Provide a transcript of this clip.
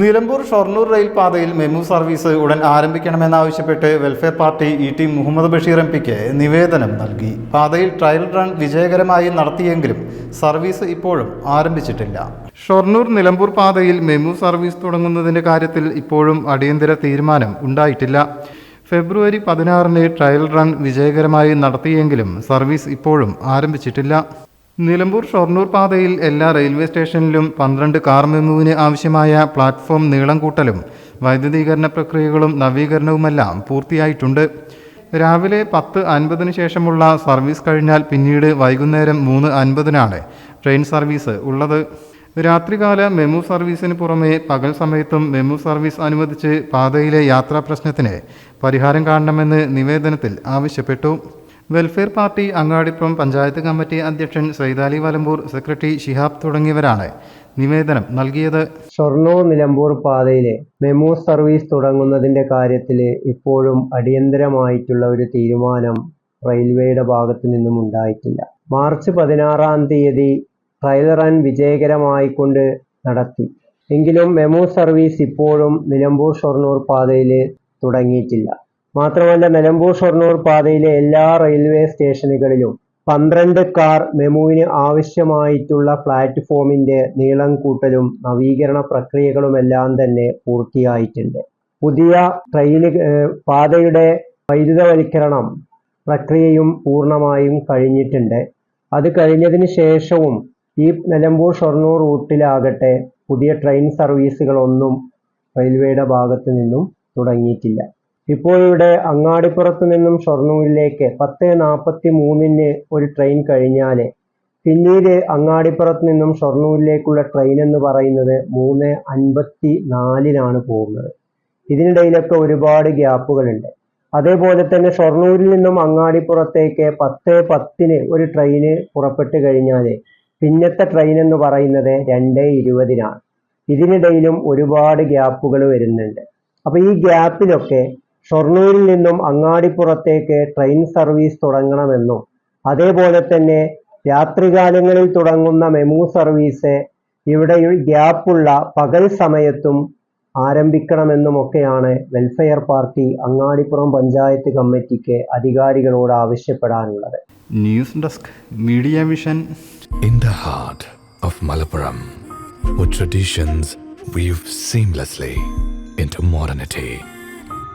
Nilambur Shoranur rail പാതയിൽ MEMU service ഉടൻ ആരംഭിക്കണമെന്നാവശ്യപ്പെട്ട് welfare party E T Muhammad Basheer M പിക്ക് നിവേദനം നൽകി. പാതയിൽ ട്രയൽ റൺ വിജയകരമായി നടത്തിയെങ്കിലും സർവീസ് ഇപ്പോഴും ആരംഭിച്ചിട്ടില്ല. ഷൊർണൂർ നിലമ്പൂർ പാതയിൽ മെമു സർവീസ് തുടങ്ങുന്നതിന്റെ കാര്യത്തിൽ ഇപ്പോഴും അടിയന്തര തീരുമാനം ഉണ്ടായിട്ടില്ല. ഫെബ്രുവരി പതിനാറിന് ട്രയൽ റൺ വിജയകരമായി നടത്തിയെങ്കിലും സർവീസ് ഇപ്പോഴും ആരംഭിച്ചിട്ടില്ല. നിലമ്പൂർ ഷൊർണൂർ പാതയിൽ എല്ലാ റെയിൽവേ സ്റ്റേഷനിലും പന്ത്രണ്ട് കാർ മെമുവിന് ആവശ്യമായ പ്ലാറ്റ്ഫോം നീളം കൂട്ടലും വൈദ്യുതീകരണ പ്രക്രിയകളും നവീകരണവുമെല്ലാം പൂർത്തിയായിട്ടുണ്ട്. രാവിലെ പത്ത് അൻപതിന് ശേഷമുള്ള സർവീസ് കഴിഞ്ഞാൽ പിന്നീട് വൈകുന്നേരം മൂന്ന് അൻപതിനാണ് ട്രെയിൻ സർവീസ് ഉള്ളത്. രാത്രികാല മെമു സർവീസിന് പുറമെ പകൽ സമയത്തും മെമു സർവീസ് അനുവദിച്ച് പാതയിലെ യാത്രാ പ്രശ്നത്തിന് പരിഹാരം കാണണമെന്ന് നിവേദനത്തിൽ ആവശ്യപ്പെട്ടു. Welfare party Angadipuram panchayat committee അധ്യക്ഷൻ സൈതാലി വലമ്പൂർ സെക്രട്ടറി ഷിഹാബ് തുടങ്ങിയവരാണ് നിവേദനം നൽകിയത്. ഷൊർണൂർ നിലമ്പൂർ പാതയിലെ മെമു സർവീസ് തുടങ്ങുന്നതിന്റെ കാര്യത്തിൽ ഇപ്പോഴും അടിയന്തരമായിട്ടുള്ള ഒരു തീരുമാനം റെയിൽവേയുടെ ഭാഗത്തു നിന്നും ഉണ്ടായിട്ടില്ല. മാർച്ച് പതിനാറാം തീയതി ട്രയൽ റൺ വിജയകരമായിക്കൊണ്ട് നടത്തി. എങ്കിലും മെമു സർവീസ് ഇപ്പോഴും നിലമ്പൂർ ഷൊർണൂർ പാതയിൽ തുടങ്ങിയിട്ടില്ല. മാത്രമല്ല നിലമ്പൂർ ഷൊർണൂർ പാതയിലെ എല്ലാ റെയിൽവേ സ്റ്റേഷനുകളിലും പന്ത്രണ്ട് കാർ മെമുവിന് ആവശ്യമായിട്ടുള്ള പ്ലാറ്റ്ഫോമിന്റെ നീളം കൂട്ടലും നവീകരണ പ്രക്രിയകളുമെല്ലാം തന്നെ പൂർത്തിയായിട്ടുണ്ട്. പുതിയ ട്രെയിൻ പാതയുടെ വൈദ്യുതവൽക്കരണം പ്രക്രിയയും പൂർണമായും കഴിഞ്ഞിട്ടുണ്ട്. അത് കഴിഞ്ഞതിന് ശേഷവും ഈ നിലമ്പൂർ ഷൊർണൂർ റൂട്ടിലാകട്ടെ പുതിയ ട്രെയിൻ സർവീസുകളൊന്നും റെയിൽവേയുടെ ഭാഗത്തു നിന്നും തുടങ്ങിയിട്ടില്ല. ഇപ്പോൾ ഇവിടെ അങ്ങാടിപ്പുറത്ത് നിന്നും ഷൊർണൂരിലേക്ക് പത്ത് നാൽപ്പത്തി മൂന്നിന് ഒരു ട്രെയിൻ കഴിഞ്ഞാൽ പിന്നീട് അങ്ങാടിപ്പുറത്ത് നിന്നും ഷൊർണൂരിലേക്കുള്ള ട്രെയിൻ എന്ന് പറയുന്നത് മൂന്ന് അൻപത്തി നാലിനാണ് പോകുന്നത്. ഇതിനിടയിലൊക്കെ ഒരുപാട് ഗ്യാപ്പുകളുണ്ട്. അതേപോലെ തന്നെ ഷൊർണൂരിൽ നിന്നും അങ്ങാടിപ്പുറത്തേക്ക് പത്ത് പത്തിന് ഒരു ട്രെയിന് പുറപ്പെട്ട് കഴിഞ്ഞാൽ പിന്നത്തെ ട്രെയിൻ എന്ന് പറയുന്നത് രണ്ട് ഇരുപതിനാണ്. ഇതിനിടയിലും ഒരുപാട് ഗ്യാപ്പുകൾ വരുന്നുണ്ട്. അപ്പോൾ ഈ ഗ്യാപ്പിലൊക്കെ ഷൊർണൂരിൽ നിന്നും അങ്ങാടിപ്പുറത്തേക്ക് ട്രെയിൻ സർവീസ് തുടങ്ങണമെന്നും അതേപോലെ തന്നെ രാത്രികാലങ്ങളിൽ തുടങ്ങുന്ന മെമു സർവീസ് ഇവിടെ ഗ്യാപ്പുള്ള പകൽ സമയത്തും ആരംഭിക്കണമെന്നുമൊക്കെയാണ് വെൽഫെയർ പാർട്ടി അങ്ങാടിപ്പുറം പഞ്ചായത്ത് കമ്മിറ്റിക്ക് അധികാരികളോട് ആവശ്യപ്പെടാനുള്ളത്. News desk media mission in the heart of Malappuram traditions weave seamlessly into modernity,